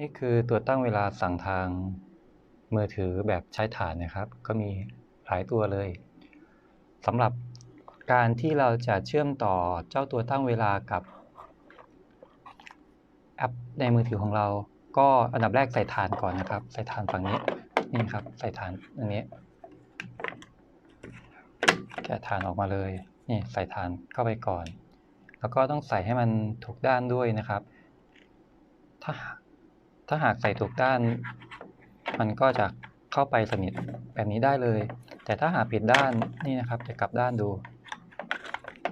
นี่คือตัวตั้งเวลาสั่งทางมือถือแบบใช้ฐานนะครับ ก็มีหลายตัวเลยสำหรับการที่เราจะเชื่อมต่อเจ้าตัวตั้งเวลากับแอปในมือถือของเรา ก็อันดับแรกใส่ฐานก่อนนะครับ ใส่ฐานฝั่งนี้นี่ครับใส่ฐานอันนี้แกะฐานออกมาเลยนี่ใส่ฐานเข้าไปก่อน แล้วก็ต้องใส่ให้มันถูกด้านด้วยนะครับ ถ้า ถ้าหากใส่ถูกด้าน มันก็จะเข้าไปสนิทแบบนี้ได้เลย แต่ถ้าหากผิดด้านนี่นะครับ จะกลับด้านดู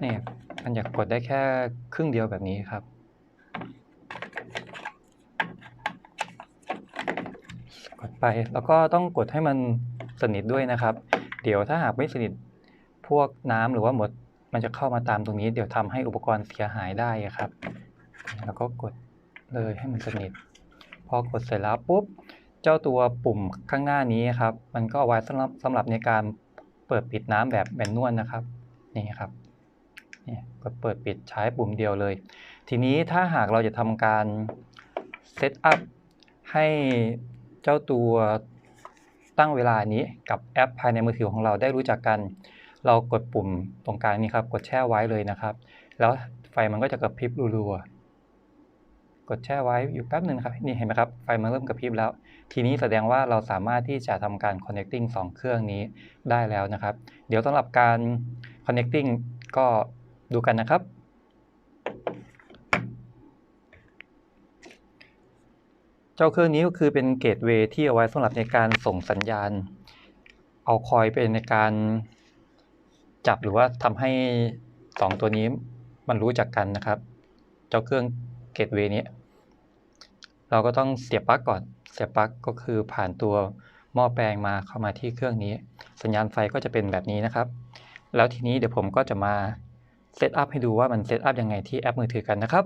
นี่มันจะกดได้แค่ครึ่งเดียวแบบนี้ครับ กดไปแล้วก็ต้องกดให้มันสนิทด้วยนะครับ เดี๋ยวถ้าหากไม่สนิทพวกน้ำหรือว่าหมด มันจะเข้ามาตามตรงนี้ เดี๋ยวทำให้อุปกรณ์เสียหายได้ครับ แล้วก็กดเลยให้มันสนิท อกดเสร็จแล้วปุ๊บ เจ้าตัวปุ่มข้างหน้านี้ครับ มันก็ไว้สำหรับสำหรับในการเปิดปิดน้ำแบบแมนนวลนะครับ นี่ครับนี่กดเปิดปิดใช้ปุ่มเดียวเลย ทีนี้ถ้าหากเราจะทำการเซตอัพให้เจ้าตัวตั้งเวลานี้กับแอปภายในมือถือของเราได้รู้จักกัน เรากดปุ่มตรงกลางนี้ครับ กดแช่ไว้เลยนะครับ แล้วไฟมันก็จะกระพริบรัวๆ ดแช่ไว้อยู่แป๊บหนึ่งครับนี่เห็นไหมครับไฟมันเริ่มกระพริบแล้ว ทีนี้แสดงว่าเราสามารถที่จะทำการ connecting 2 เครื่องนี้ได้แล้วนะครับ เดี๋ยวสำหรับการ connecting ก็ดูกันนะครับ เจ้าเครื่องนี้ก็คือเป็นเกตเวย์ที่เอาไว้สำหรับในการส่งสัญญาณ เอาคอยเป็นในการจับหรือว่าทำให้ 2 ตัวนี้มันรู้จักกันนะครับ เจ้าเครื่องเกตเวย์นี้ เราก็ต้องเสียบปลั๊กก่อน เสียบปลั๊กก็คือผ่านตัวหม้อแปลงมาเข้ามาที่เครื่องนี้ สัญญาณไฟก็จะเป็นแบบนี้นะครับ แล้วทีนี้เดี๋ยวผมก็จะมาเซตอัพให้ดูว่ามันเซตอัพยังไงที่แอปมือถือกันนะครับ